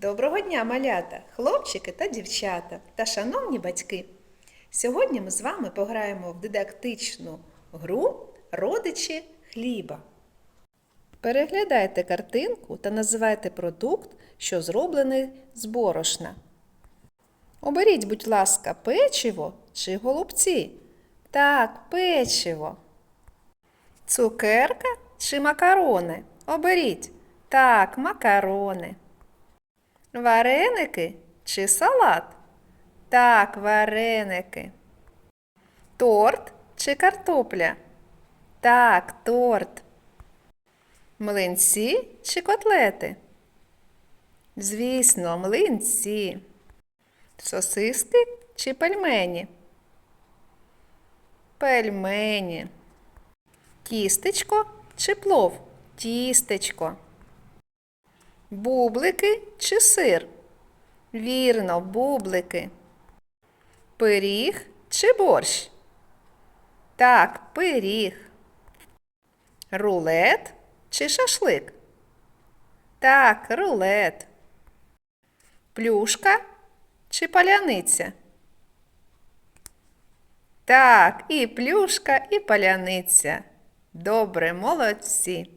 Доброго дня, малята, хлопчики та дівчата та шановні батьки. Сьогодні ми з вами пограємо в дидактичну гру Родичі хліба. Переглядайте картинку та називайте продукт, що зроблений з борошна. Оберіть, будь ласка, печиво чи голубці. Так, печиво. Цукерка чи макарони? Оберіть. Так, макарони. Вареники чи салат? Так, вареники. Торт чи картопля? Так, торт. Млинці чи котлети? Звісно, млинці. Сосиски чи пельмені? Пельмені. Тістечко чи плов? Тістечко. Бублики чи сир? Вірно, бублики. Пиріг чи борщ? Так, пиріг. Рулет чи шашлик? Так, рулет. Плюшка чи паляниця? Так, і плюшка, і паляниця. Добре, молодці.